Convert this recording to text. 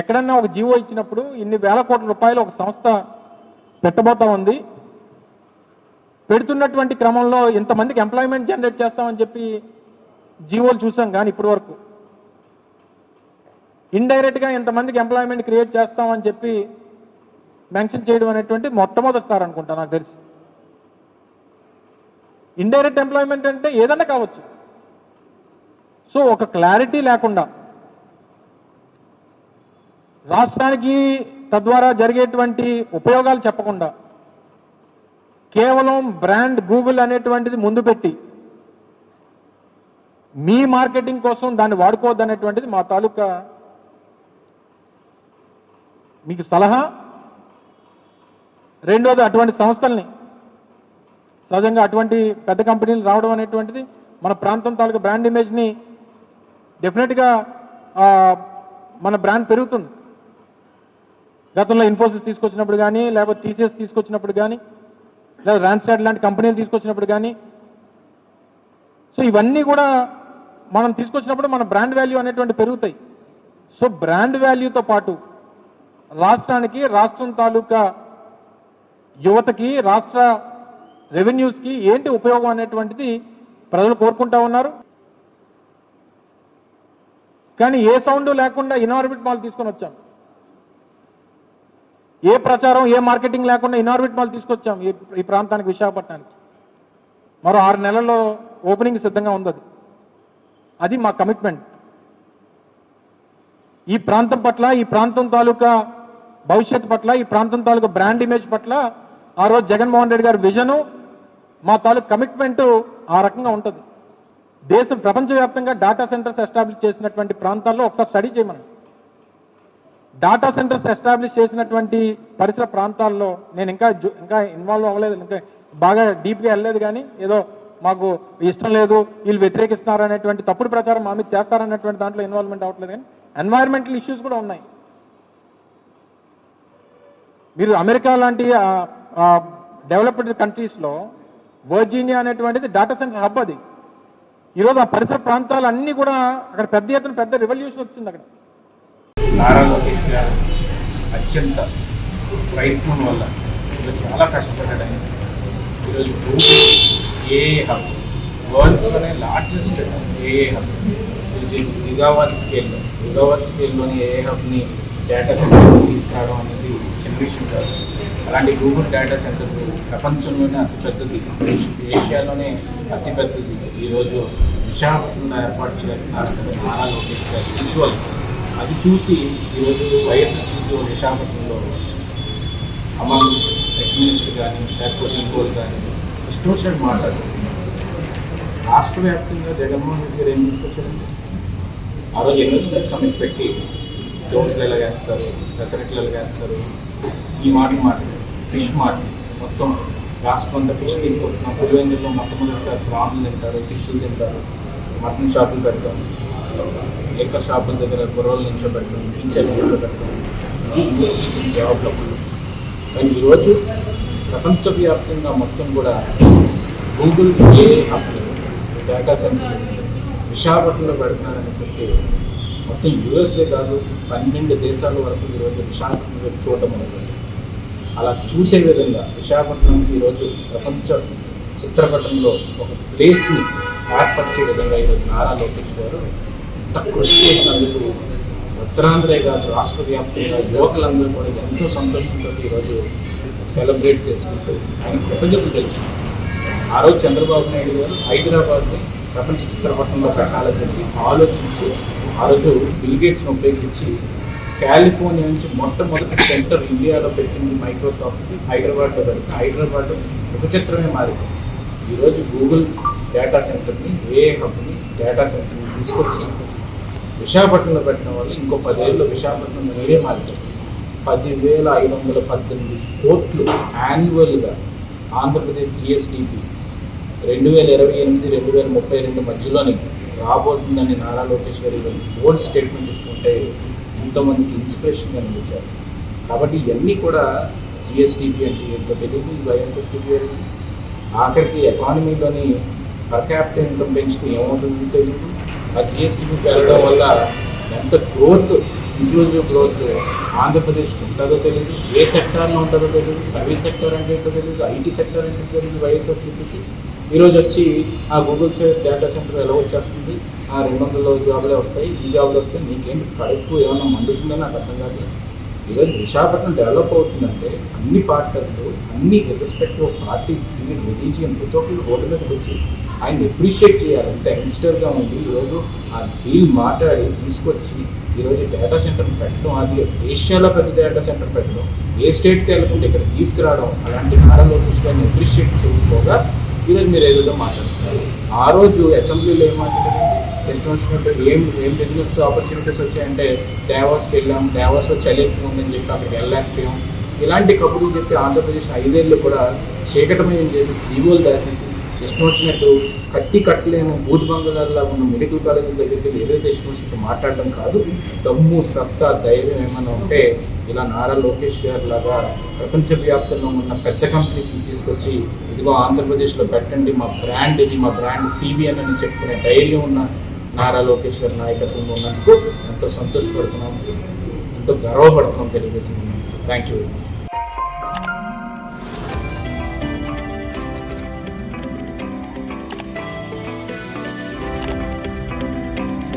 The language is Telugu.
ఎక్కడన్నా ఒక జీవో ఇచ్చినప్పుడు ఇన్ని వేల కోట్ల రూపాయలు ఒక సంస్థ పెట్టబోతా ఉంది. పెడుతున్నటువంటి క్రమంలో ఇంతమందికి ఎంప్లాయ్మెంట్ జనరేట్ చేస్తామని చెప్పి జీవోలు చూసాం కానీ ఇప్పటి వరకు ఇండైరెక్ట్గా ఇంతమందికి ఎంప్లాయ్మెంట్ క్రియేట్ చేస్తామని చెప్పి మెన్షన్ చేయడం అనేటువంటి మొట్టమొదటిసారి అనుకుంటా నాకు తెలిసి. ఇండైరెక్ట్ ఎంప్లాయ్మెంట్ అంటే ఏదన్నా కావచ్చు. సో ఒక క్లారిటీ లేకుండా రాష్ట్రానికి తద్వారా జరిగేటువంటి ఉపయోగాలు చెప్పకుండా కేవలం బ్రాండ్ గూగుల్ అనేటువంటిది ముందు పెట్టి మీ మార్కెటింగ్ కోసం దాన్ని వాడుకోవద్దు అనేటువంటిది మా తాలూకా మీకు సలహా. రెండోది అటువంటి సంస్థల్ని సహజంగా అటువంటి పెద్ద కంపెనీలు రావడం అనేటువంటిది మన ప్రాంతం తాలూకా బ్రాండ్ ఇమేజ్ని డెఫినెట్గా మన బ్రాండ్ పెరుగుతుంది. గతంలో ఇన్ఫోసిస్ తీసుకొచ్చినప్పుడు కానీ లేకపోతే టీసీఎస్ తీసుకొచ్చినప్పుడు కానీ లేదా ర్యాన్స్టాడ్ లాంటి కంపెనీలు తీసుకొచ్చినప్పుడు కానీ సో ఇవన్నీ కూడా మనం తీసుకొచ్చినప్పుడు మన బ్రాండ్ వాల్యూ అనేటువంటి పెరుగుతాయి. సో బ్రాండ్ వాల్యూతో పాటు రాష్ట్రానికి రాష్ట్రం తాలూకా యువతకి రాష్ట్ర రెవెన్యూస్కి ఏంటి ఉపయోగం అనేటువంటిది ప్రజలు కోరుకుంటా ఉన్నారు. కానీ ఏ సౌండ్ లేకుండా ఇన్ఆర్బిట్ మాల్ తీసుకొని వచ్చాం. ఏ ప్రచారం ఏ మార్కెటింగ్ లేకుండా ఇన్ఆర్బిట్ మాల్ తీసుకొచ్చాం ఈ ఈ ప్రాంతానికి విశాఖపట్నానికి. మరో ఆరు నెలల్లో ఓపెనింగ్ సిద్ధంగా ఉంది అది. అది మా కమిట్మెంట్. ఈ ప్రాంతం పట్ల ఈ ప్రాంతం తాలూకా భవిష్యత్తు పట్ల ఈ ప్రాంతం తాలూకా బ్రాండ్ ఇమేజ్ పట్ల ఆ రోజు జగన్మోహన్ రెడ్డి గారి విజను మా తాలూకు కమిట్మెంట్ ఆ రకంగా ఉంటుంది. దేశం ప్రపంచవ్యాప్తంగా డేటా సెంటర్స్ ఎస్టాబ్లిష్ చేసినటువంటి ప్రాంతాల్లో ఒకసారి స్టడీ చేయమని. డాటా సెంటర్స్ ఎస్టాబ్లిష్ చేసినటువంటి పరిసర ప్రాంతాల్లో నేను ఇంకా జు- ఇంకా ఇన్వాల్వ్ అవ్వలేదు. ఇంకా బాగా డీప్గా వెళ్ళలేదు కానీ ఏదో మాకు ఇష్టం లేదు వీళ్ళు వ్యతిరేకిస్తున్నారు అనేటువంటి తప్పుడు ప్రచారం మా మీద చేస్తారనేటువంటి దాంట్లో ఇన్వాల్వ్మెంట్ అవ్వట్లేదు కానీ ఎన్వైరన్మెంటల్ ఇష్యూస్ కూడా ఉన్నాయి. మీరు అమెరికా లాంటి డెవలప్డ్ కంట్రీస్లో వర్జీనియా అనేటువంటిది డాటా సెంటర్ హబ్ అది. ఈరోజు ఆ పరిసర ప్రాంతాలన్నీ కూడా అక్కడ పెద్ద ఎత్తున పెద్ద రెవల్యూషన్ వచ్చింది అక్కడ. నారా లోకేష్ గారు అత్యంత ప్రయత్నం వల్ల ఈరోజు చాలా కష్టపడ్డాడు ఆయన ఈరోజు గూగుల్ ఏఏ హబ్ వరల్డ్స్లోనే లార్జెస్ట్ ఏఏ హబ్. ఇది గిగావాట్ స్కేల్లో గిగావాట్ స్కేల్లోని ఏఏ హబ్ని డేటా సెంటర్ తీసుకురావడం అనేది చిన్న విషయం కాదు. అలాంటి గూగుల్ డేటా సెంటర్ ప్రపంచంలోనే అతిపెద్దది ఏషియాలోనే అతిపెద్దది. ఈరోజు విశాఖపట్నంలో ఏర్పాటు చేస్తున్నారు నారా లోకేష్ గారు విజువల్ అది చూసి ఈరోజు వైఎస్ఎస్సీతో విశాఖపట్నంలో అమలు ఎక్స్ మినిస్టర్ కానీ లేకపోతే ఇంకోటి కానీ ఇష్టం వచ్చినట్టు మాట్లాడుతున్నారు. రాష్ట్ర వ్యాప్తంగా జగన్మోహన్ రెడ్డి గారు ఏం తీసుకొచ్చారండి ఆ రోజు ఇన్వెస్ట్మెంట్ సమ్మిట్ పెట్టి డోస్లు ఎలా వేస్తారు ఫెసిలిటీలు ఎలా వేస్తారు ఈ మాట మాట ఫిష్ మాట. మొత్తం రాష్ట్రం అంతా ఫిష్ తీసుకొస్తున్నాం పులివెందుల్లో మొట్టమొదటిసారి ప్రాన్లు తింటారు ఫిష్లు తింటారు మటన్ షాపులు పెడతాం లిక్కర్ షాపుల దగ్గర కుర్రోళ్ళు నిల్చోబెట్టడం టీచర్లు నిల్చోబెట్టడం ఇది ఇచ్చిన జాబ్లకు కానీ ఈరోజు ప్రపంచవ్యాప్తంగా మొత్తం కూడా గూగుల్ ఏ హబ్ని డేటా సెంటర్ విశాఖపట్నంలో పెడుతున్నారనేసరికి మొత్తం యుఎస్ఏ కాదు పన్నెండు దేశాల వరకు ఈరోజు విశాఖపట్నంలో చూడటం మొదలుపెట్టింది అలా చూసే విధంగా విశాఖపట్నంకి ఈరోజు ప్రపంచ చిత్రపటంలో ఒక ప్లేస్ని ఏర్పరిచే విధంగా ఈరోజు నారా లోకేష్ గారు తక్కువ కృషి చేసినందుకు ఉత్తరాంధ్రే కాదు రాష్ట్ర వ్యాప్తంగా యువకులందరూ కూడా ఎంతో సంతోషంతో ఈరోజు సెలబ్రేట్ చేసుకుంటూ ఆయన కృతజ్ఞత తెలుసు ఆ రోజు చంద్రబాబు నాయుడు గారు హైదరాబాద్ని ప్రపంచ చిత్రపటంలో పెట్టాలని చెప్పి ఆలోచించి ఆ రోజు బిల్గేట్స్ని ఉపయోగించి కాలిఫోర్నియా నుంచి మొట్టమొదటి సెంటర్ ఇండియాలో పెట్టింది మైక్రోసాఫ్ట్కి హైదరాబాద్లో పెడితే హైదరాబాద్ ఒక చిత్రమే మారింది. ఈరోజు గూగుల్ డేటా సెంటర్ని ఏ హబ్ని డేటా సెంటర్ని తీసుకొచ్చి విశాఖపట్నంలో పెట్టిన వాళ్ళు ఇంకో పదేళ్ళు విశాఖపట్నం వేరే మారింది పదివేల ఐదు వందల పద్దెనిమిది కోట్లు యాన్యువల్గా ఆంధ్రప్రదేశ్ జిఎస్డిపి రెండు వేల ఇరవై ఎనిమిది రెండు వేల ముప్పై రెండు మధ్యలోని రాబోతుందని నారా లోకేష్ గారు బోల్డ్ స్టేట్మెంట్ తీసుకుంటే ఎంతోమందికి ఇన్స్పిరేషన్గా అనిపించారు కాబట్టి ఇవన్నీ కూడా జిఎస్డిపి అంటే ఏంటో తెలియదు వైఎస్ఎస్సిపి అంటే ఆఖరికి ఎకానమీలోని పర్ క్యాపిటల్ ఇన్కమ్ పెంచితే ఏమవుతుందో తెలియదు ఆ జిఎస్టిపి పెరగడం వల్ల ఎంత గ్రోత్ ఇంక్లూజివ్ గ్రోత్ ఆంధ్రప్రదేశ్ ఉంటుందో తెలియదు ఏ సెక్టార్లో ఉంటుందో తెలియదు సర్వీస్ సెక్టర్ అంటే ఏంటో తెలియదు ఐటీ సెక్టర్ అంటే తెలియదు తెలియదు వైఎస్ఆర్సీపీకి ఈరోజు వచ్చి ఆ గూగుల్ సే డేటా సెంటర్ ఎలా వచ్చేస్తుంది? ఆ రెండు వందల జాబులే వస్తాయి. ఈ జాబులు వస్తే నీకేం కడుపు ఏమైనా మండుతుందో నాకు అర్థం కాదు ఈరోజు విశాఖపట్నం డెవలప్ అవుతుందంటే అన్ని పార్టీలు అన్ని రెస్పెక్టివ్ పార్టీస్ రిలీజియన్ ప్రతి ఒక్కరు రోడ్డు మీదకి వచ్చి ఆయన అప్రిషియేట్ చేయాలి. ఎంత యంగ్స్టర్గా ఉంది ఈరోజు ఆ డీల్ మాట్లాడి తీసుకొచ్చి ఈరోజు డేటా సెంటర్ పెట్టడం అది ఏషియాలో పెద్ద డేటా సెంటర్ పెట్టడం ఏ స్టేట్కి వెళ్ళకుండా ఇక్కడ తీసుకురావడం అలాంటి నారా లోకేష్ అప్రిషియేట్ చేయకపోగా ఈరోజు మీరు ఏదో మాట్లాడుతున్నారు? ఆ రోజు అసెంబ్లీలో ఏం మాట్లాడారు? ఏం ఏం బిజినెస్ ఆపర్చునిటీస్ వచ్చాయంటే డేవాస్కి వెళ్ళాం డేవాస్లో చలి ఎక్కువ ఉందని చెప్పి అక్కడికి వెళ్ళలేకపోయాం. ఇలాంటి కబుర్లు చెప్పి ఆంధ్రప్రదేశ్ ఐదేళ్ళు కూడా చీకటమయం చేసి జీవోలు దాసేసి ఇష్టం వచ్చినట్టు కట్టి కట్టలేము బూత్ బంగాళాల్లో ఉన్న మెడికల్ కాలేజీల దగ్గరికి వెళ్ళి ఏదైతే ఇష్టం వచ్చినట్టు మాట్లాడడం కాదు. దమ్ము సత్తా ధైర్యం ఏమైనా ఉంటే ఇలా నారా లోకేష్ గారు లాగా ప్రపంచవ్యాప్తంగా ఉన్న పెద్ద కంపెనీస్ని తీసుకొచ్చి ఇదిగో ఆంధ్రప్రదేశ్లో పెట్టండి మా బ్రాండ్ ఇది మా బ్రాండ్ సిబిఎన్ అని చెప్పుకునే ధైర్యం ఉన్న నారా లోకేష్ గారి నాయకత్వంలో ఉన్నందుకు ఎంతో సంతోషపడుతున్నాం. ఎంతో గర్వపడుతున్నాం Telugu Desam. Thank you very much